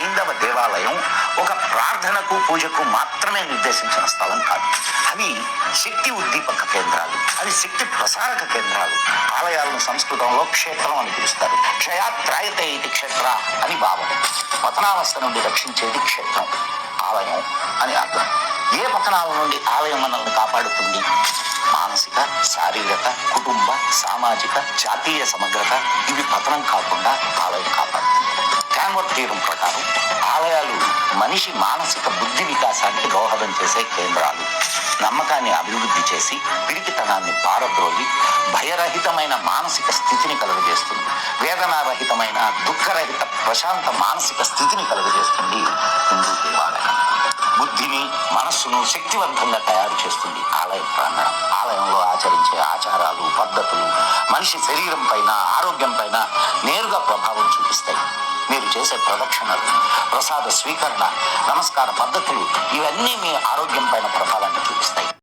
హైందవ దేవాలయం ఒక ప్రార్థనకు పూజకు మాత్రమే నిర్దేశించిన స్థలం కాదు. అవి శక్తి ఉద్దీపక కేంద్రాలు అవి శక్తి ప్రసారక కేంద్రాలు. ఆలయాలను సంస్కృతంలో క్షేత్రం అని పిలుస్తారు. క్షయాత్రాయతే ఇది క్షేత్ర అని భావం. పతనావస్థ నుండి రక్షించేది క్షేత్రం ఆలయం అని అర్థం. ఏ పతనాల నుండి ఆలయం మనల్ని కాపాడుతుంది? మానసిక శారీరక కుటుంబ సామాజిక జాతీయ సమగ్రత ఇవి పతనం కాకుండా ఆలయం కాపాడు క్యాన్వర్ తీరం ప్రకారం ఆలయాలు మనిషి మానసిక బుద్ధి వికాసానికి దోహదం చేసే కేంద్రాలు. నమ్మకాన్ని అభివృద్ధి చేసి పిరికితనాన్ని పారద్రోలి భయరహితమైన మానసిక స్థితిని కలుగజేస్తుంది. వేదనారహితమైన దుఃఖరహిత ప్రశాంత మానసిక స్థితిని కలుగజేస్తుంది హిందూ దేవాలయం. బుద్ధిని మనస్సును శక్తివంతంగా తయారు చేస్తుంది ఆలయ ప్రాంగణం. ఆలయంలో ఆచరించే ఆచారాలు పద్ధతులు మనిషి శరీరం పైన ఆరోగ్యం చేసే ప్రదక్షిణలు ప్రసాద స్వీకరణ నమస్కార పద్ధతులు ఇవన్నీ మీ ఆరోగ్యం పైన ప్రభావం